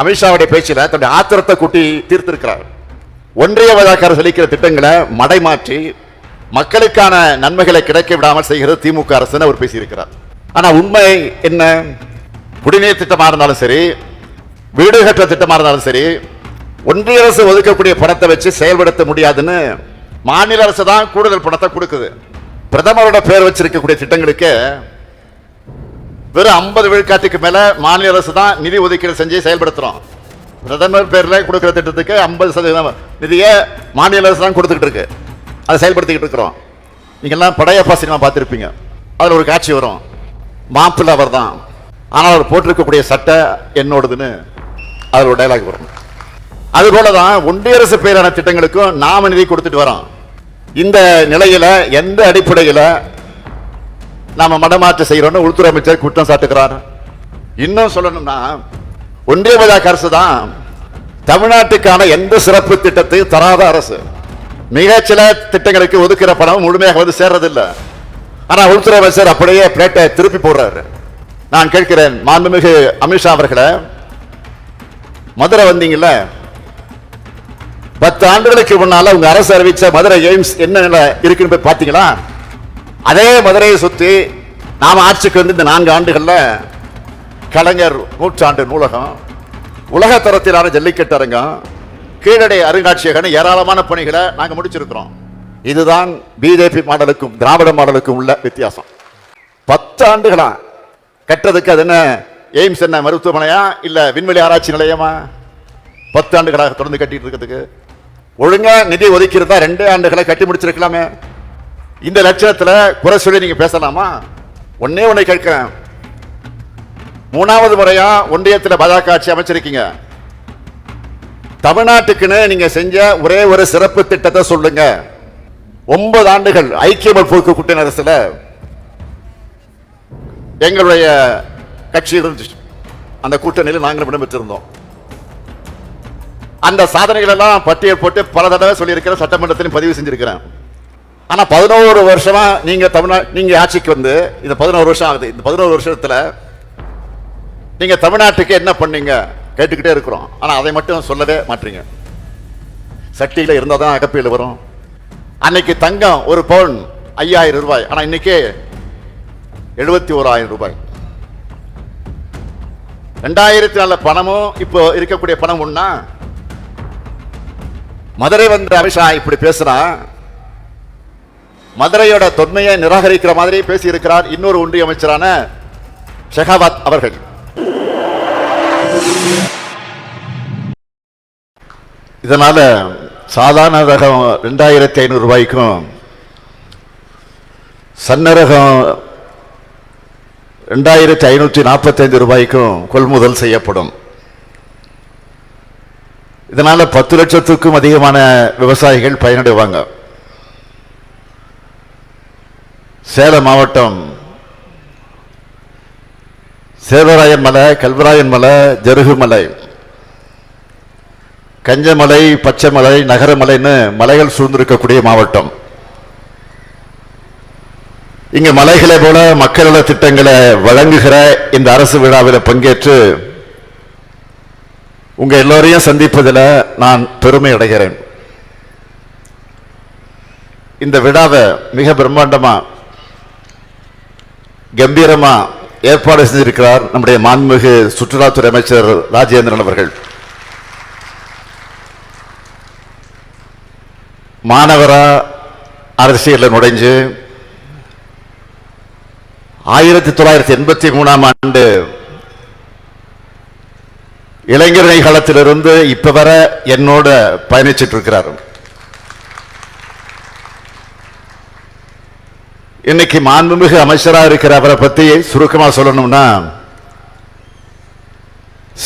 அமித்ஷாவுடைய பேச்சில் தன்னுடைய ஆத்திரத்தை கூட்டி தீர்த்திருக்கிறார். ஒன்றிய வழக்கார செழிக்கிற திட்டங்களை மடைமாற்றி மக்களுக்கான நன்மைகளை கிடைக்க விடாமல் செய்கிறது திமுக அரசுன்னு அவர் பேசியிருக்கிறார். ஆனால் உண்மை என்ன? குடிநீர் திட்டமாக இருந்தாலும் சரி வீடு கட்டுற திட்டமாக இருந்தாலும் சரி ஒன்றிய அரசு ஒதுக்கக்கூடிய பணத்தை வச்சு செயல்படுத்த முடியாதுன்னு மாநில அரசு தான் கூடுதல் பணத்தை கொடுக்குது. பிரதமரோட பேர் வச்சிருக்கக்கூடிய திட்டங்களுக்கு வெறும் ஐம்பது விழுக்காட்டுக்கு மேல மாநில அரசு தான் நிதி ஒதுக்கீடு செஞ்சு செயல்படுத்துறோம். பிரதமர் பேர்ல கொடுக்கிற திட்டத்துக்கு ஐம்பது சதவீதம் நிதியை மாநில அரசு தான் கொடுத்துக்கிட்டு இருக்கு. அதை செயல்படுத்திக்கிட்டு இருக்கிறோம். நீங்கள்லாம் படையப்பா சினிமா பார்த்துருப்பீங்க. அதில் ஒரு காட்சி வரும். மாப்பிள்ள அவர் தான். ஆனால் அவர் போட்டிருக்கக்கூடிய சட்டை என்னோடதுன்னு அதில் ஒரு டைலாக் வரும். அதுபோல தான் ஒன்றிய அரசு பேரான திட்டங்களுக்கும் நாம நிதி கொடுத்துட்டு வரோம். இந்த நிலையில் எந்த அடிப்படையில் நாம மடமாற்ற செய்கிறோம்னு உள்துறை அமைச்சர் குற்றம் சாட்டுகிறார். இன்னும் சொல்லணும்னா ஒன்றிய பாஜக அரசு தான் தமிழ்நாட்டுக்கான எந்த சிறப்பு திட்டத்தையும் தராத அரசு. மிக சில திட்டங்களுக்கு ஒதுக்கிற பணம் முழுமையாக வந்து சேர்றதில்லை. ஆனால் உள்துறை அமைச்சர் அப்படியே பிளேட்டை திருப்பி போடுறாரு. நான் கேட்கிறேன் மாண்புமிகு அமித்ஷா அவர்களை மதுரை வந்தீங்கல்ல? பத்து ஆண்டுகளுக்கு முன்னால உங்க அரசு அறிவிச்ச மதுரை எய்ம்ஸ் என்ன நிலை இருக்குன்னு போய் பார்த்தீங்களா? அதே மதுரையை சுற்றி நாம் ஆட்சிக்கு வந்து இந்த நான்கு ஆண்டுகளில் கலைஞர் நூற்றாண்டு நூலகம் உலக தரத்திலான ஜல்லிக்கட்டு அரங்கம் கீழடை அருங்காட்சியகம் ஏராளமான பணிகளை நாங்கள் முடிச்சிருக்கிறோம். இதுதான் பிஜேபி மாடலுக்கும் திராவிட மாடலுக்கும் உள்ள வித்தியாசம். பத்து ஆண்டுகளா? கட்டுறதுக்கு அது என்ன? எய்ம்ஸ் என்ன மருத்துவமனையா? இல்லை விண்வெளி ஆராய்ச்சி நிலையமா? பத்து ஆண்டுகளாக தொடர்ந்து கட்டிட்டு இருக்கிறதுக்கு. ஒழுங்காக நிதி ஒதுக்கிறதா ரெண்டு ஆண்டுகளை கட்டி முடிச்சிருக்கலாமே. இந்த லட்சணத்தில் குறை சொல்லி நீங்கள் பேசலாமா? ஒன்னே ஒன்றை கேட்கிறேன். மூணாவது முறையா ஒன்றியத்தில் பாஜக ஆட்சி அமைச்சிருக்கீங்க. தமிழ்நாட்டுக்குன்னு நீங்க செஞ்ச ஒரே ஒரு சிறப்பு திட்டத்தை சொல்லுங்க. ஒன்பது ஆண்டுகள் ஐக்கிய முற்போக்கு கூட்டணி அரசுல எங்களுடைய கட்சி இருந்துச்சு அந்த கூட்டணியில் நாங்கள் இடம்பெற்றிருந்தோம். அந்த சாதனைகள் எல்லாம் பட்டியல் போட்டு பல தடவை சொல்லியிருக்கிறேன் சட்டமன்றத்திலும் பதிவு செஞ்சிருக்கிறேன். ஆனால் பதினோரு வருஷமாக நீங்கள் தமிழ்நாடு நீங்கள் ஆட்சிக்கு வந்து இந்த பதினோரு வருஷம் ஆகுது. இந்த பதினோரு வருஷத்தில் நீங்கள் தமிழ்நாட்டுக்கு என்ன பண்ணீங்க? கேட்டுக்கிட்டே இருக்கிறோம். ஆனால் அதை மட்டும் சொல்லவே மாட்டீங்க. சட்டியில் இருந்தால் தான் அகப்பியில் வரும். அன்னைக்கு தங்கம் ஒரு பவுன் ஐயாயிரம் ரூபாய். ஆனால் இன்னைக்கு எழுபத்தி ஓராயிரம் ரூபாய். ரெண்டாயிரத்தி நாலு பணமும் இப்போ இருக்கக்கூடிய பணம் ஒண்ணா மதுரை வந்த அமித்ஷா இப்படி பேசுறான். மதுரையோட தொன்மையை நிராகரிக்கிற மாதிரி பேசியிருக்கிறார் இன்னொரு ஒன்றிய அமைச்சரான ஷெகாவத் அவர்கள். இதனால சாதாரண ரகம் ரெண்டாயிரத்தி ஐநூறு ரூபாய்க்கும் சன்ன ரகம் ரெண்டாயிரத்தி ஐநூற்றி நாற்பத்தைந்து ரூபாய்க்கும் கொள்முதல் செய்யப்படும். இதனால் பத்து லட்சத்துக்கும் அதிகமான விவசாயிகள் பயனடைவாங்க. சேலம் மாவட்டம் சேவராயன் மலை கல்வராயன் மலை ஜருகுமலை கஞ்சமலை பச்சைமலை நகரமலைன்னு மலைகள் சூழ்ந்திருக்கக்கூடிய மாவட்டம். இங்க மலைகளை போல மக்கள் நல திட்டங்களை வழங்குகிற இந்த அரசு விழாவில் பங்கேற்று உங்க எல்லோரையும் சந்திப்பதில் நான் பெருமை அடைகிறேன். இந்த விழாவை மிக பிரம்மாண்டமா கம்பீரமா ஏற்பாடு செஞ்சிருக்கிறார் நம்முடைய மாண்புமிகு சுற்றுலாத்துறை அமைச்சர் ராஜேந்திரன் அவர்கள். மாணவரா அரசியலில் நுழைஞ்சு ஆயிரத்தி தொள்ளாயிரத்தி எண்பத்தி மூணாம் ஆண்டு இளைஞர் காலத்திலிருந்து இப்ப வர என்னோட பயணிச்சிட்டு இருக்கிறார். இன்னைக்கு மாண்புமிகு அமைச்சரா இருக்கிற அவரை பத்தி சுருக்கமா சொல்லணும்னா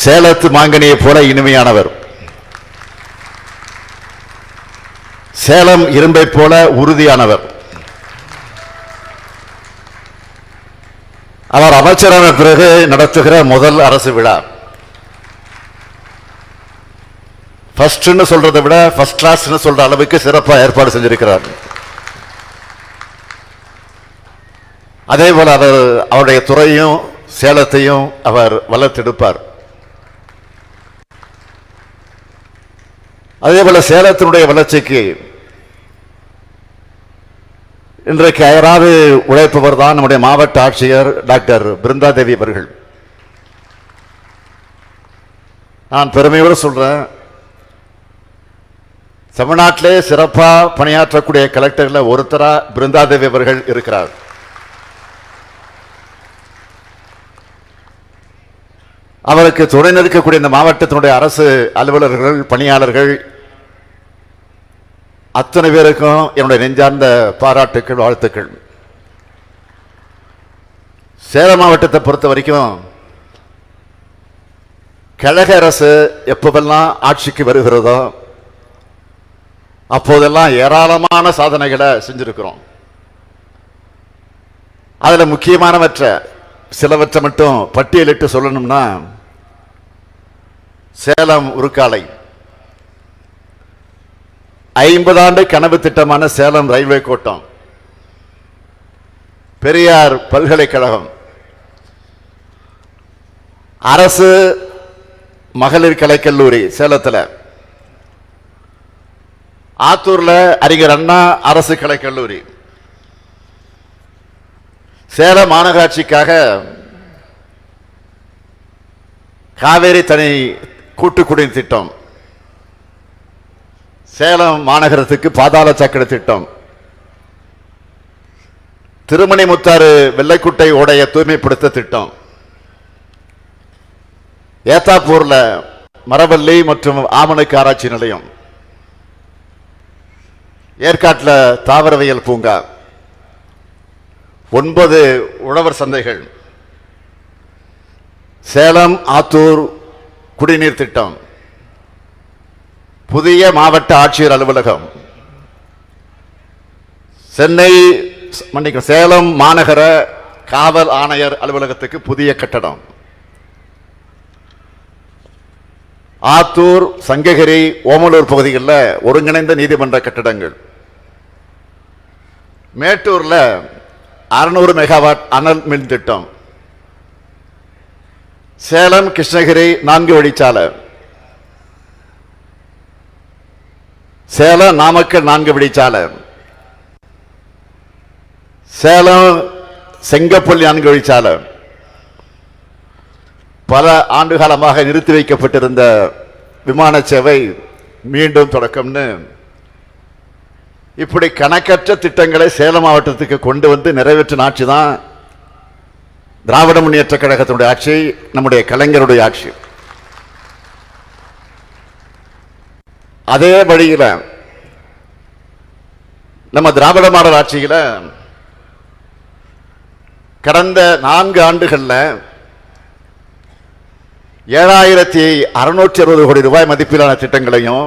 சேலத்து மாங்கனியை போல இனிமையானவர். சேலம் இரும்பை போல உறுதியானவர். அவர் அமைச்சரான பிறகு நடத்துகிற முதல் அரசு விழா. ஃபர்ஸ்ட்னு சொல்றதை விட ஃபர்ஸ்ட் கிளாஸ்னு சொல்ற அளவுக்கு சிறப்பாக ஏற்பாடு செஞ்சிருக்கிறார். அதே போல அவர் அவருடைய துறையும் சேலத்தையும் அவர் வளர்த்தெடுப்பார். அதே போல சேலத்தினுடைய வளர்ச்சிக்கு இன்றைக்கு அயராது உழைப்பவர் தான் நம்முடைய மாவட்ட ஆட்சியர் டாக்டர் பிருந்தாதேவி அவர்கள். நான் பெருமையோடு சொல்றேன் தமிழ்நாட்டிலே சிறப்பாக பணியாற்றக்கூடிய கலெக்டரில் ஒருத்தராக பிருந்தாதேவி அவர்கள் இருக்கிறார். அவருக்கு துணை நிற்கக்கூடிய இந்த மாவட்டத்தினுடைய அரசு அலுவலர்கள் பணியாளர்கள் அத்தனை பேருக்கும் என்னுடைய நெஞ்சார்ந்த பாராட்டுக்கள் வாழ்த்துக்கள். சேலம் மாவட்டத்தை பொறுத்த வரைக்கும் கழக அரசு எப்பவெல்லாம் ஆட்சிக்கு வருகிறதோ அப்போதெல்லாம் ஏராளமான சாதனைகளை செஞ்சிருக்கிறோம். அதில் முக்கியமானவற்றை சிலவற்றை மட்டும் பட்டியலிட்டு சொல்லணும்னா சேலம் உருக்காலை. ஐம்பது ஆண்டு கனவு திட்டமான சேலம் ரயில்வே கோட்டம். பெரியார் பல்கலைக்கழகம். அரசு மகளிர் கலைக்கல்லூரி சேலத்தில். ஆத்தூர்ல அறிஞர் அண்ணா அரசு கலைக்கல்லூரி சேலம் மாநகராட்சிக்காக காவேரி தனி கூட்டு திட்டம். சேலம் மாநகரத்துக்கு பாதாள சக்கர திட்டம். திருமணி முத்தாறு வெள்ளைக்குட்டை ஓடைய தூய்மைப்படுத்த திட்டம். ஏத்தாப்பூர்ல மரவள்ளி மற்றும் ஆமணுக்கு ஆராய்ச்சி நிலையம். ஏற்காட்டில் தாவரவியல் பூங்கா. ஒன்பது உழவர் சந்தைகள். சேலம் ஆத்தூர் குடிநீர் திட்டம். புதிய மாவட்ட ஆட்சியர் அலுவலகம். சென்னை மன்னிக்க சேலம் மாநகர காவல் ஆணையர் அலுவலகத்துக்கு புதிய கட்டடம். ஆத்தூர் சங்ககிரி ஓமலூர் பகுதிகளில் ஒருங்கிணைந்த நீதிமன்ற கட்டடங்கள். மேட்டூரில் அறுநூறு மெகாவாட் அனல் மின் திட்டம். சேலம் கிருஷ்ணகிரி நான்கு வழிச்சாலை. சேலம் நாமக்கல் நான்கு வழிச்சாலை. சேலம் செங்கப்பள்ளி நான்கு வழிச்சாலை. பல ஆண்டு காலமாக நிறுத்தி வைக்கப்பட்டிருந்த விமான சேவை மீண்டும் தொடக்கம்னு. இப்படி கணக்கற்ற திட்டங்களை சேலம் மாவட்டத்துக்கு கொண்டு வந்து நிறைவேற்றின ஆட்சி தான் திராவிட முன்னேற்ற கழகத்தினுடைய ஆட்சி நம்முடைய கலைஞருடைய ஆட்சி. அதே வழியில் நம்ம திராவிட மாடல் ஆட்சியில் கடந்த நான்கு ஆண்டுகளில் ஏழாயிரத்தி அறுநூற்றி அறுபது கோடி ரூபாய் மதிப்பிலான திட்டங்களையும்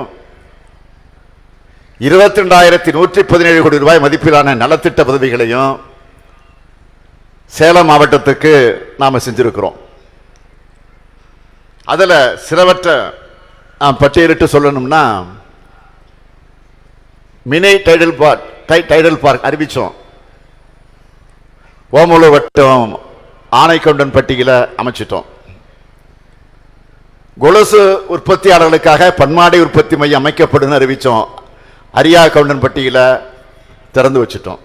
இருபத்தி ரெண்டாயிரத்தி நூற்றி பதினேழு கோடி ரூபாய் மதிப்பிலான நலத்திட்ட உதவிகளையும் சேலம் மாவட்டத்துக்கு நாம் செஞ்சிருக்கிறோம். அதில் சிலவற்றை நாம் பட்டியலிட்டு சொல்லணும்னா மினி டைடல் பார்க் டை டைடல் பார்க் அறிவித்தோம் ஓமலு வட்டம் ஆனைக்கொண்டன் பட்டியில் அமைச்சிட்டோம். கொலுசு உற்பத்தியாளர்களுக்காக பன்மாடை உற்பத்தி மையம் அமைக்கப்படும் அறிவித்தோம் அரியா கவுண்டன் பட்டியில் திறந்து வச்சிட்டோம்.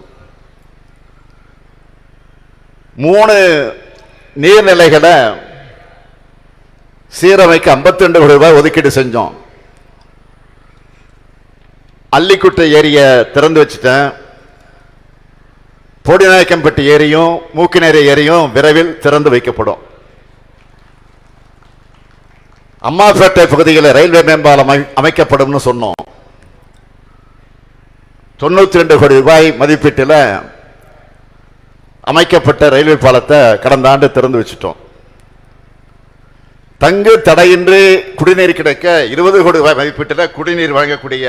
மூணு நீர்நிலைகளை சீரமைக்க 52 கோடி ரூபாய் ஒதுக்கீடு செஞ்சோம். அள்ளிக்குட்டை ஏரியை திறந்து வச்சுட்டேன். பொடிநாயக்கம்பட்டி ஏரியும் மூக்கினேரி ஏரியும் விரைவில் திறந்து வைக்கப்படும். அம்மாப்பேட்டை பகுதியில் ரயில்வே மேம்பாலம் அமை- அமைக்கப்படும்னு சொன்னோம். தொண்ணூத்தி ரெண்டு கோடி ரூபாய் மதிப்பீட்டில் அமைக்கப்பட்ட ரயில்வே பாலத்தை கடந்த ஆண்டு திறந்து வச்சிட்டோம். தங்கு தடையின்றி குடிநீர் கிடைக்க இருபது கோடி ரூபாய் மதிப்பீட்டில் குடிநீர் வழங்கக்கூடிய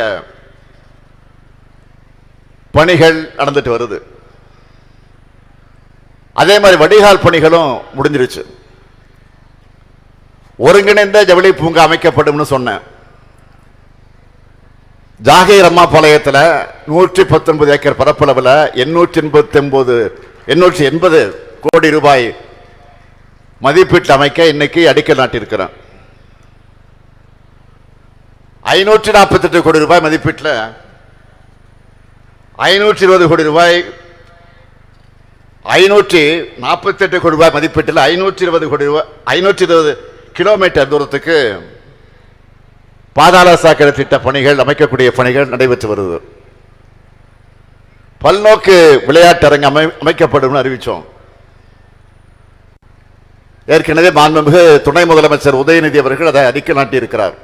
பணிகள் நடந்துட்டு வருது. அதே மாதிரி வடிகால் பணிகளும் முடிஞ்சிருச்சு. ஒருங்கிணைந்த ஜவுளி பூங்கா அமைக்கப்படும்னு சொன்னேன். ஜாகீர் அம்மா பாளையத்தில் நூற்றி பத்தொன்பது ஏக்கர் பரப்பளவில் எண்ணூற்றி எண்பத்தி ஒன்பது எண்ணூற்றி எண்பது கோடி ரூபாய் மதிப்பீட்டு அமைக்க இன்னைக்கு அடிக்கல் நாட்டியிருக்கிறேன். ஐநூற்றி நாற்பத்தெட்டு கோடி ரூபாய் மதிப்பீட்டில் ஐநூற்றி இருபது கோடி ரூபாய் ஐநூற்றி நாற்பத்தெட்டு கோடி ரூபாய் மதிப்பீட்டில் ஐநூற்றி இருபது கோடி ரூபாய் ஐநூற்றி இருபது கிலோமீட்டர் தூரத்துக்கு பாதாள சாக்கடை திட்ட பணிகள் அமைக்கக்கூடிய பணிகள் நடைபெற்று வருது. பல்நோக்கு விளையாட்டரங்கு அமை அமைக்கப்படும் அறிவித்தோம் ஏற்கனவே மாண்புமிகு துணை முதலமைச்சர் உதயநிதி அவர்கள் அதை அடிக்க நாட்டியிருக்கிறார்.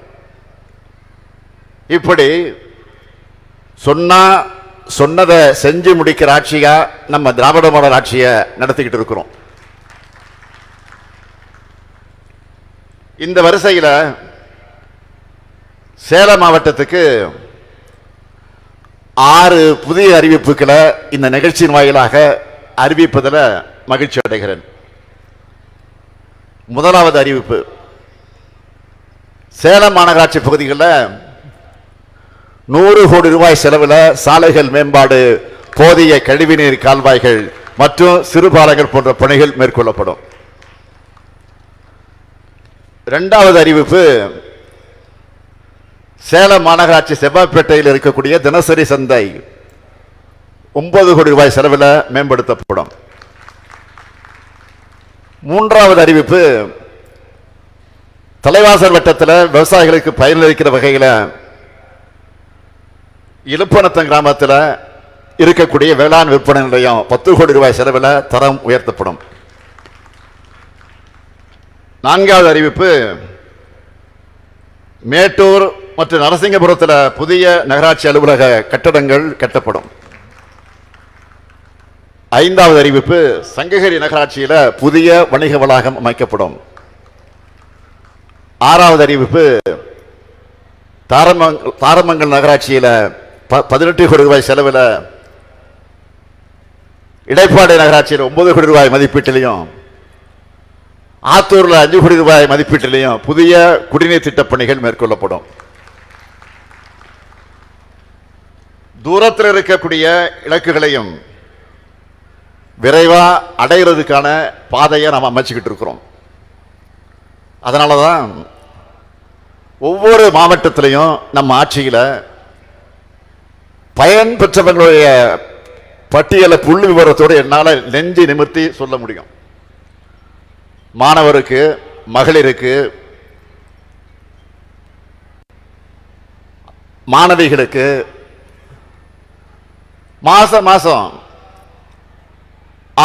இப்படி சொன்னா சொன்னதை செஞ்சு முடிக்கிற ஆட்சியா நம்ம திராவிட மாடல் ஆட்சியை நடத்திக்கிட்டு இருக்கிறோம். இந்த வரிசையில் சேலம் மாவட்டத்துக்கு ஆறு புதிய அறிவிப்புகளை இந்த நிகழ்ச்சியின் வாயிலாக அறிவிப்பதில் மகிழ்ச்சி அடைகிறேன். முதலாவது அறிவிப்பு. சேலம் மாநகராட்சி பகுதிகளில் நூறு கோடி ரூபாய் செலவில் சாலைகள் மேம்பாடு போதிய கழிவுநீர் கால்வாய்கள் மற்றும் சிறுபாலங்கள் போன்ற பணிகள் மேற்கொள்ளப்படும். இரண்டாவது அறிவிப்பு சேலம் மாநகராட்சி செவ்வாய்ப்பேட்டையில் இருக்கக்கூடிய தினசரி சந்தை ஒன்பது கோடி ரூபாய் செலவில் மேம்படுத்தப்படும். மூன்றாவது அறிவிப்பு தலைவாசல் வட்டத்தில் விவசாயிகளுக்கு பயனளிக்கிற வகையில் இழுப்பணத்தம் கிராமத்தில் இருக்கக்கூடிய வேளாண் விற்பனை நிலையம் பத்து கோடி ரூபாய் செலவில் தரம் உயர்த்தப்படும். நான்காவது அறிவிப்பு மேட்டூர் மற்றும் நரசிங்கபுரத்தில் புதிய நகராட்சி அலுவலக கட்டடங்கள் கட்டப்படும். ஐந்தாவது அறிவிப்பு சங்ககிரி நகராட்சியில் புதிய வணிக வளாகம் அமைக்கப்படும். ஆறாவது அறிவிப்பு தாரமங்கல் தாரமங்கல் நகராட்சியில் ப பதினெட்டு கோடி ரூபாய் செலவில் இடைப்பாடு நகராட்சியில் ஒன்பது கோடி ரூபாய் மதிப்பீட்டிலையும் ஆத்தூரில் அஞ்சு கோடி ரூபாய் மதிப்பீட்டிலையும் புதிய குடிநீர் திட்டப் பணிகள் மேற்கொள்ளப்படும். தூரத்தில் இருக்கக்கூடிய இலக்குகளையும் விரைவாக அடைகிறதுக்கான பாதையை நாம் அமைச்சுக்கிட்டு இருக்கிறோம். அதனால தான் ஒவ்வொரு மாவட்டத்திலையும் நம்ம ஆட்சியில் பயன் பெற்றவர்களுடைய பட்டியலை புள்ளி விவரத்தோடு என்னால் நெஞ்சு நிமிர்த்தி சொல்ல முடியும். மாணவருக்கு மகளிருக்கு மாணவிகளுக்கு மாசம் மாசம்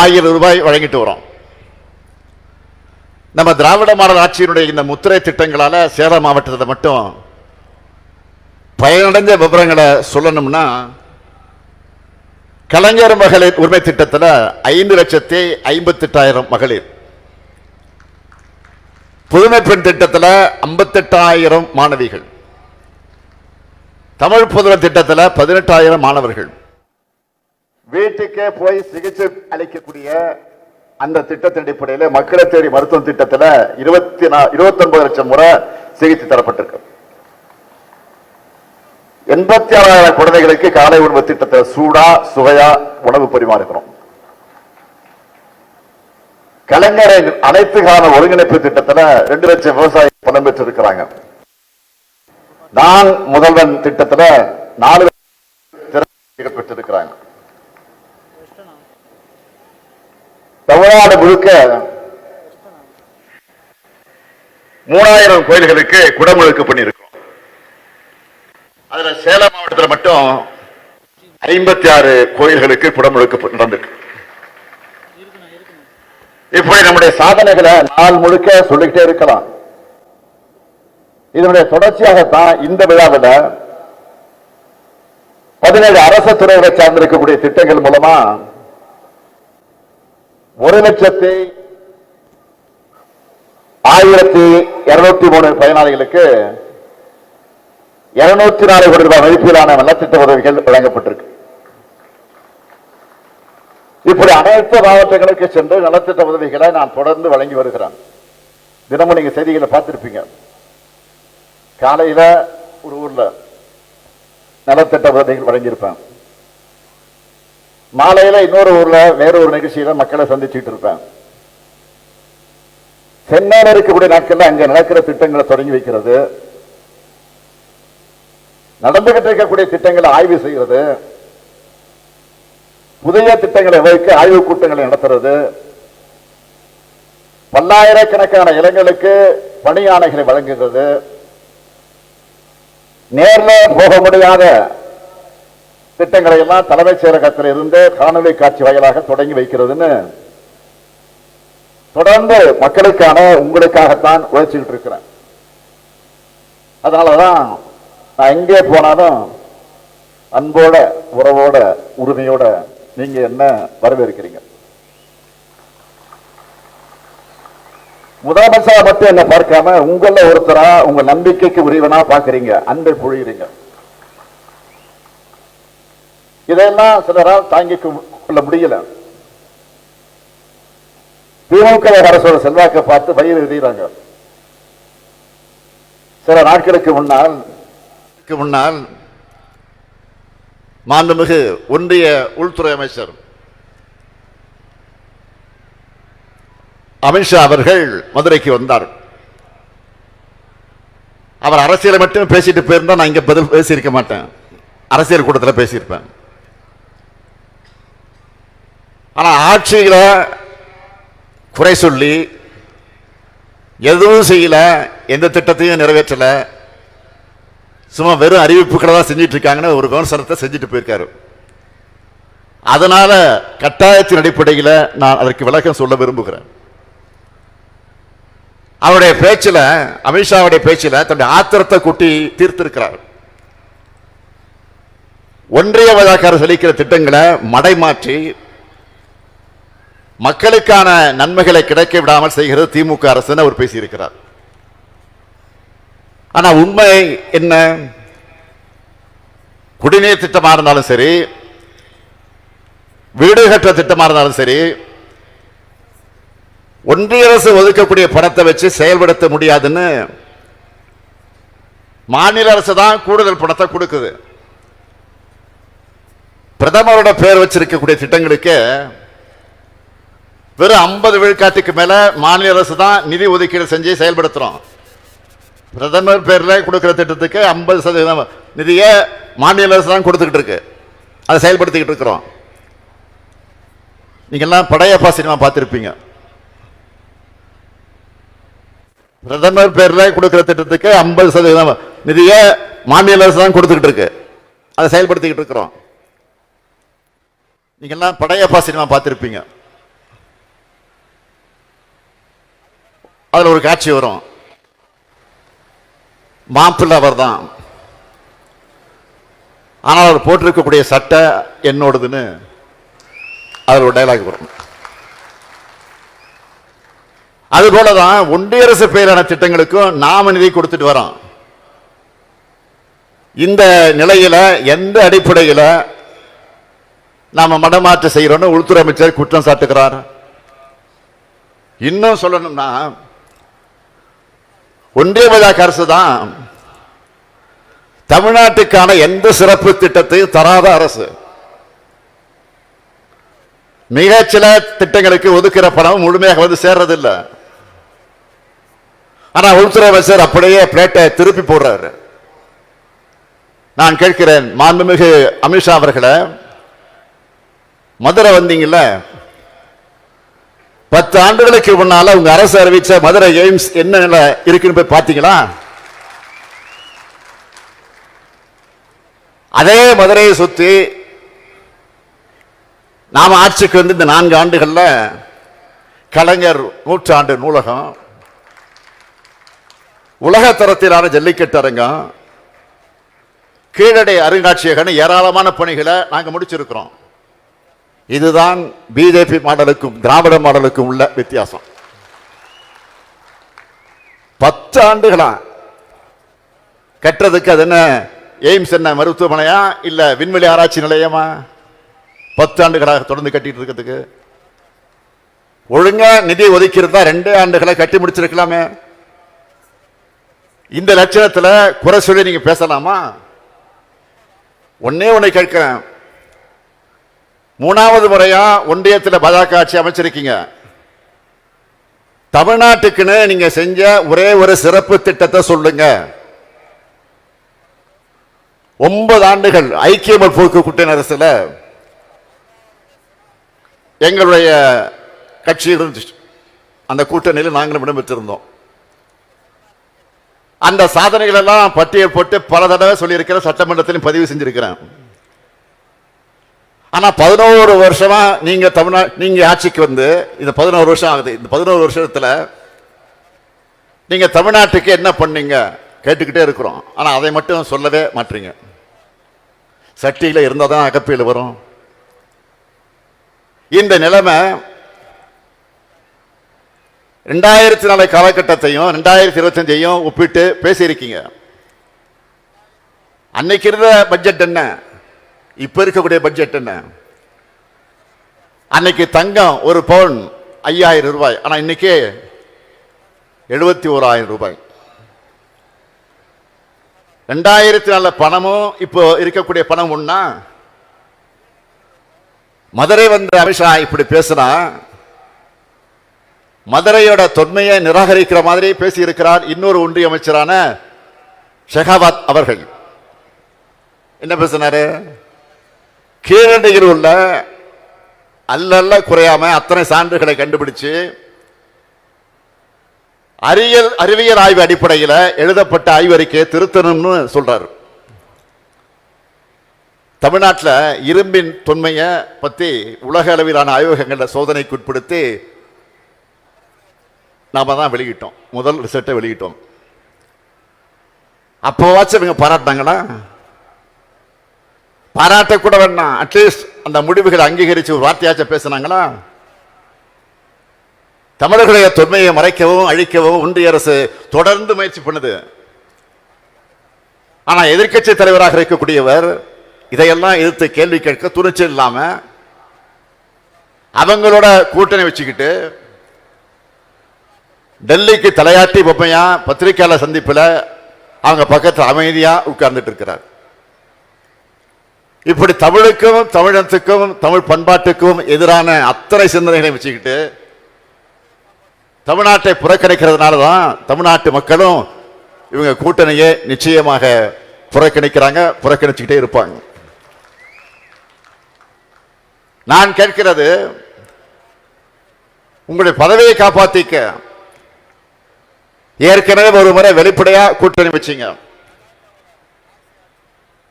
ஆயிரம் ரூபாய் வழங்கிட்டு வரோம். நம்ம திராவிட மாடல் ஆட்சியினுடைய இந்த முத்திரை திட்டங்களால் சேலம் மாவட்டத்தில் மட்டும் பயனடைஞ்ச விவரங்களை சொல்லணும்னா கலைஞர் மகளிர் உரிமை திட்டத்தில் ஐந்து லட்சத்தி ஐம்பத்தெட்டாயிரம் மகளிர். புதுமை பெண் திட்டத்தில் ஐம்பத்தெட்டாயிரம் மாணவிகள். தமிழ் புதுவர் திட்டத்தில் பதினெட்டாயிரம் மாணவர்கள். வீட்டுக்கே போய் சிகிச்சை அளிக்கக்கூடிய அந்த திட்டத்தின் அடிப்படையில் மக்களை தேடி மருத்துவ திட்டத்தில் இருபத்தி இருபத்தி ஒன்பது லட்சம் முறை சிகிச்சை தரப்பட்டிருக்கு. எண்பத்தி ஆறாயிரம் குழந்தைகளுக்கு காலை உணவு திட்டத்தில் சூடா சுவையா உணவு பரிமாறுகிறோம் கலைஞரை அனைத்து கால ஒருங்கிணைப்பு திட்டத்துல ரெண்டு லட்சம் விவசாயி பணம் பெற்றிருக்கிறாங்க. நான் முதல்வன் திட்டத்துல நாலு பெற்றிருக்கிறாங்க. தமிழ்நாடு முழுக்க மூணாயிரம் கோயில்களுக்கு குடமுழுக்கு பண்ணியிருக்கோம் அதுல சேலம் மாவட்டத்தில் மட்டும் ஐம்பத்தி ஆறு கோயில்களுக்கு குடமுழுக்கு நடந்திருக்கு. இப்படி நம்முடைய சாதனைகளை நாள் முழுக்க சொல்லிக்கிட்டே இருக்கலாம். இதனுடைய தொடர்ச்சியாகத்தான் இந்த விழாவில் பதினேழு அரசு துறைகளை சார்ந்திருக்கக்கூடிய திட்டங்கள் மூலமா ஒரு லட்சத்தி ஆயிரத்தி இருநூத்தி மூணு பயனாளிகளுக்கு இருநூத்தி நாலு கோடி ரூபாய் மதிப்பிலான நலத்திட்ட உதவிகள் வழங்கப்பட்டிருக்கு. இப்படி அனைத்து மாவட்டங்களுக்கு சென்று நலத்திட்ட உதவிகளை நான் தொடர்ந்து வழங்கி வருகிறேன். தினமும் நீங்க செய்திகளை பார்த்திருப்பீங்க. காலையில ஒரு ஊர்ல நலத்திட்ட உதவிகள் வழங்கியிருப்பேன். மாலையில இன்னொரு ஊர்ல வேற ஒரு நிகழ்ச்சியில மக்களை சந்திச்சுட்டு இருப்பேன். சென்னையில் இருக்கக்கூடிய நாட்கள்ல அங்க நடக்கிற திட்டங்களை தொடங்கி வைக்கிறது. நடந்துகிட்டு இருக்கக்கூடிய திட்டங்களை ஆய்வு செய்கிறது. புதிய திட்டங்களை வைக்க ஆய்வு கூட்டங்களை நடத்துறது. பல்லாயிரக்கணக்கான இளைஞர்களுக்கு பணி வழங்குகிறது. நேர்ல போக முடியாத திட்டங்களை எல்லாம் தலைமைச் செயலகத்தில் இருந்து காணொலி காட்சி வாயிலாக தொடங்கி வைக்கிறதுன்னு தொடர்ந்து மக்களுக்கான உங்களுக்காகத்தான் உழைச்சிக்கிட்டு இருக்கிறேன். அதனாலதான் நான் எங்கே போனாலும் அன்போட உறவோட உரிமையோட நீங்க என்ன வரவேற்கிறீங்க? முதலமைச்சரா மட்டும் என்ன பார்க்காம உங்கள ஒருத்தரா உங்க நம்பிக்கைக்கு உரியவனா பாக்குறீங்க அன்பை பொழியுறீங்க. இதெல்லாம் சிலரால் தாங்கிக் கொள்ள முடியல. திமுக அரசோட செல்வாக்கை பார்த்து வயிறு எழுதுகிறாங்க சில நாட்களுக்கு முன்னால் முன்னால் மாண்புமிகு ஒன்றிய உள்துறை அமைச்சர் அமித்ஷா அவர்கள் மதுரைக்கு வந்தார். அவர் அரசியலை மட்டும் பேசிட்டு போயிருந்தா நான் இங்க பதில் பேசியிருக்க மாட்டேன். அரசியல் கூட்டத்தில் பேசியிருப்பேன். ஆனால் ஆட்சியில் குறை சொல்லி எதுவும் செய்யலை எந்த திட்டத்தையும் நிறைவேற்றலை. சும்மா வெறும் அறிவிப்புகளை தான் செஞ்சிட்டு இருக்காங்கன்னு ஒரு விமர்சனத்தை செஞ்சுட்டு போயிருக்காரு. அதனால் கட்டாயத்தின் அடிப்படையில் நான் அதற்கு விளக்கம் சொல்ல விரும்புகிறேன். அவருடைய பேச்சில் அமித்ஷாவுடைய பேச்சில் தன்னுடைய ஆத்திரத்தை கூட்டி தீர்த்திருக்கிறார். ஒன்றிய வழக்காரர் செழிக்கிற திட்டங்களை மடைமாற்றி மக்களுக்கான நன்மைகளை கிடைக்க விடாமல் செய்கிறது திமுக அரசுன்னு அவர் பேசியிருக்கிறார். ஆனா உண்மை என்ன? குடிநீர் திட்டமா இருந்தாலும் சரி வீடு கட்டுற திட்டமா இருந்தாலும் சரி ஒன்றிய அரசு ஒதுக்கக்கூடிய பணத்தை வச்சு செயல்படுத்த முடியாதுன்னு மாநில அரசு தான் கூடுதல் பணத்தை கொடுக்குது. பிரதமரோட பேர் வச்சிருக்கக்கூடிய திட்டங்களுக்கு வெறும் ஐம்பது விழுக்காட்டுக்கு மேல மாநில அரசு தான் நிதி ஒதுக்கீடு செஞ்சு செயல்படுத்துறோம். பிரதமர் பேர்ல கொடுக்கிற திட்டத்துக்கு ஐம்பது சதவீதம் நிதியை மாநில அரசு தான் கொடுத்துக்கிட்டு இருக்கு. அதை செயல்படுத்திக்கிட்டு இருக்கிறோம். நீங்கெல்லாம் படையப்பா சினிமா பார்த்துருப்பீங்க. பிரதமர் பேர்ல கொடுக்கிற திட்டத்துக்கு ஐம்பது சதவீதம் நிதியை மாநில அரசு தான் கொடுத்துக்கிட்டு இருக்கு. அதை செயல்படுத்திக்கிட்டு இருக்கிறோம். நீங்கெல்லாம் படையப்பா சினிமா பார்த்துருப்பீங்க. அதில் ஒரு காட்சி வரும். மாப்பிள்ளை அவர் தான் ஆனால் அவர் போட்டிருக்கக்கூடிய சட்டை என்னோடதுன்னு அதில் ஒரு டைலாக் வரும். அது தான் ஒன்றிய அரசு பெயரான திட்டங்களுக்கும் நாம நிதி கொடுத்துட்டு வரோம். இந்த நிலையில் எந்த அடிப்படையில் நாம மடமாற்றம் செய்கிறோன்னு உள்துறை அமைச்சர் குற்றம் சாட்டுகிறார். இன்னும் சொல்லணும்னா ஒன்றிய பாஜக அரசு தான் தமிழ்நாட்டுக்கான எந்த சிறப்பு திட்டத்தையும் தராத அரசு. மிகச்சில திட்டங்களுக்கு ஒதுக்கிற பணம் முழுமையாக வந்து சேர்றதில்லை. ஆனா உள்துறை அமைச்சர் அப்படியே பிளேட்டை திருப்பி போடுறாரு. நான் கேட்கிறேன் மாண்புமிகு அமித்ஷா அவர்களை மதுரை வந்தீங்களே பத்து ஆண்டுகளுக்கு முன்னால உங்க அரசு அறிவிச்ச மதுரை எய்ம்ஸ் என்ன நிலை இருக்குன்னு போய் பாத்தீங்களா அதே மதுரையை சுத்தி நாம ஆட்சிக்கு வந்து இந்த நான்கு ஆண்டுகள்ல கலைஞர் நூற்றாண்டு நூலகம் உலக தரத்திலான ஜல்லிக்கட்டு அரங்கம் கீழடை அருங்காட்சியகன்னு ஏராளமான பணிகளை நாங்கள் முடிச்சிருக்கிறோம். இதுதான் பிஜேபி மாடலுக்கும் திராவிட மாடலுக்கும் உள்ள வித்தியாசம். பத்து ஆண்டுகளா? கட்டுறதுக்கு அது என்ன? எய்ம்ஸ் என்ன மருத்துவமனையா? இல்ல விண்வெளி ஆராய்ச்சி நிலையமா? பத்து ஆண்டுகளாக தொடர்ந்து கட்டிட்டு இருக்கிறதுக்கு. ஒழுங்கா நிதி ஒதுக்கி ரெண்டு ரெண்டே ஆண்டுகளை கட்டி முடிச்சிருக்கலாமே. இந்த லட்சணத்தில் குறை சொல்லி நீங்க பேசலாமா? ஒன்னே ஒண்ணு கேட்கிறேன். மூணாவது முறையா ஒன்றியத்தில் பாஜக ஆட்சி அமைச்சிருக்கீங்க. தமிழ்நாட்டுக்குன்னு நீங்க செஞ்ச ஒரே ஒரு சிறப்பு திட்டத்தை சொல்லுங்க. ஒன்பது ஆண்டுகள் ஐக்கிய முற்போக்கு கூட்டணி அரசுல எங்களுடைய கட்சி இருந்துச்சு. அந்த கூட்டணியில் நாங்களும் இடம்பெற்றிருந்தோம் அந்த சாதனைகள் எல்லாம் பட்டியல் போட்டு பல தடவை சொல்லியிருக்கிற சட்டமன்றத்திலும் பதிவு செஞ்சிருக்கிறேன். ஆனால் பதினோரு வருஷமாக நீங்கள் தமிழ்நா நீங்கள் ஆட்சிக்கு வந்து இந்த பதினோரு வருஷம் ஆகுது. இந்த பதினோரு வருஷத்தில் நீங்கள் தமிழ்நாட்டுக்கு என்ன பண்ணீங்க? கேட்டுக்கிட்டே இருக்கிறோம். ஆனால் அதை மட்டும் சொல்லவே மாட்டீங்க. சட்டியில் இருந்தால் தான் அகப்பியில் வரும். இந்த நிலைமை ரெண்டாயிரத்தி நாலு காலகட்டத்தையும் ரெண்டாயிரத்தி இருபத்தஞ்சையும் ஒப்பிட்டு பேசியிருக்கீங்க. அன்னைக்கு இருந்த பட்ஜெட் என்ன? இப்ப இருக்கக்கூடிய பட்ஜெட் என்ன? அன்னைக்கு தங்கம் ஒரு பவுன் ஐயாயிரம் ரூபாய். ஆனா இன்னைக்கு எழுபத்தி ஓராயிரம் ரூபாய். ரெண்டாயிரத்தி நாலு பணமும் இப்போ இருக்கக்கூடிய பணம் ஒண்ணா? மதுரை வந்த அமித்ஷா இப்படி பேசினா மதுரையோட தொன்மையை நிராகரிக்கிற மாதிரி பேசியிருக்கிறார் இன்னொரு ஒன்றிய அமைச்சரான ஷெகாவத் அவர்கள். என்ன பேசினாரு? கீழடியில் உள்ள அல்லல்ல குறையாம அத்தனை சான்றுகளை கண்டுபிடிச்சு அறிவியல் அறிவியல் ஆய்வு அடிப்படையில் எழுதப்பட்ட ஆய்வறிக்கையை திருத்தணும்னு சொல்றாரு. தமிழ்நாட்டில் இரும்பின் தொன்மையை பற்றி உலக அளவிலான ஆய்வகங்களில் சோதனைக்கு உட்படுத்தி நாம் தான் வெளியிட்டோம். முதல் ரிசல்ட்டை வெளியிட்டோம். அப்போவாச்சும் இவங்க பாராட்டினாங்களா? பாராட்ட கூட வேண்டாம். அட்லீஸ்ட் அந்த முடிவுகளை அங்கீகரித்து ஒரு வார்த்தையாச்சும் பேசினாங்களா? தமிழர்களுடைய தொன்மையை மறைக்கவும் அழிக்கவும் ஒன்றிய அரசு தொடர்ந்து முயற்சி பண்ணுது. ஆனால் எதிர்க்கட்சி தலைவராக இருக்கக்கூடியவர் இதையெல்லாம் எதிர்த்து கேள்வி கேட்க துணிச்சல் இல்லாமல் அவங்களோட கூட்டணி வச்சுக்கிட்டு டெல்லிக்கு தலையாட்டி பொம்மையா பத்திரிகையாளர் சந்திப்பில் அவங்க பக்கத்தில் அமைதியாக உட்கார்ந்துட்டு இருக்கிறார். இப்படி தமிழுக்கும் தமிழத்துக்கும் தமிழ் பண்பாட்டுக்கும் எதிரான அத்தனை சிந்தனைகளை வச்சுக்கிட்டு தமிழ்நாட்டை புறக்கணிக்கிறதுனால தான் தமிழ்நாட்டு மக்களும் இவங்க கூட்டணியை நிச்சயமாக புறக்கணிக்கிறாங்க புறக்கணிச்சுக்கிட்டே இருப்பாங்க. நான் கேட்கிறது உங்களுடைய பதவியை காப்பாத்திக்க ஏற்கனவே ஒரு முறை வெளிப்படையாக கூட்டணி வச்சிங்க.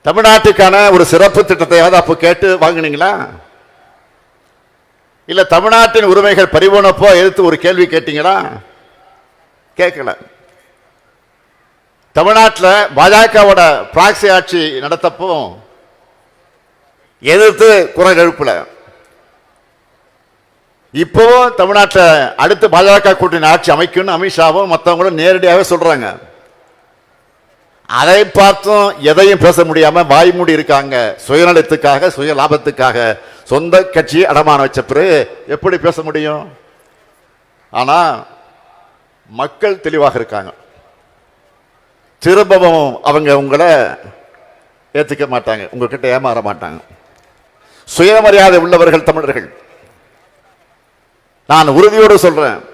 தமிழ்நாட்டுக்கான ஒரு சிறப்பு திட்டத்தையாவது அப்போ கேட்டு வாங்கினீங்களா? இல்லை தமிழ்நாட்டின் உரிமைகள் பறிபோனப்போ எதிர்த்து ஒரு கேள்வி கேட்டீங்களா? கேட்கல. தமிழ்நாட்டில் பாஜகவோட பிராக்சி ஆட்சி நடத்தப்போ எதிர்த்து குரல் எழுப்பல. இப்போவும் தமிழ்நாட்டில் அடுத்து பாஜக கூட்டணி ஆட்சி அமைக்கும்னு அமித்ஷாவும் மற்றவங்களும் நேரடியாகவே சொல்கிறாங்க அதை பார்த்தும் எதையும் பேச முடியாம வாய்மூடி இருக்காங்க. சுயநலத்துக்காக சுய லாபத்துக்காக சொந்த கட்சி அடமானம் வச்ச பிறகு எப்படி பேச முடியும்? ஆனா மக்கள் தெளிவாக இருக்காங்க. திரும்பவும் அவங்க உங்களை ஏற்றுக்க மாட்டாங்க. உங்ககிட்ட ஏமாற மாட்டாங்க. சுயமரியாதை உள்ளவர்கள் தமிழர்கள். நான் உறுதியோடு சொல்றேன்.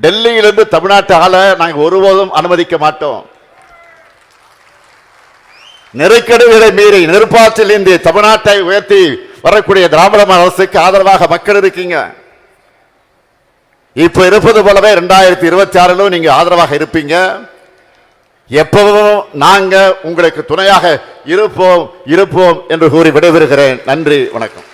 டெல்லியிலிருந்து தமிழ்நாட்டு ஆளை நாங்கள் ஒருபோதும் அனுமதிக்க மாட்டோம். நெருக்கடிகளை மீறி நெருப்பாற்றில் இன்றி தமிழ்நாட்டை உயர்த்தி வரக்கூடிய திராவிட அரசுக்கு ஆதரவாக மக்கள் இருக்கீங்க. இப்ப இருப்பது போலவே ரெண்டாயிரத்தி இருபத்தி ஆறிலும் நீங்க ஆதரவாக இருப்பீங்க. எப்பவும் நாங்க உங்களுக்கு துணையாக இருப்போம் இருப்போம் என்று கூறி விடைபெறுகிறேன். நன்றி வணக்கம்.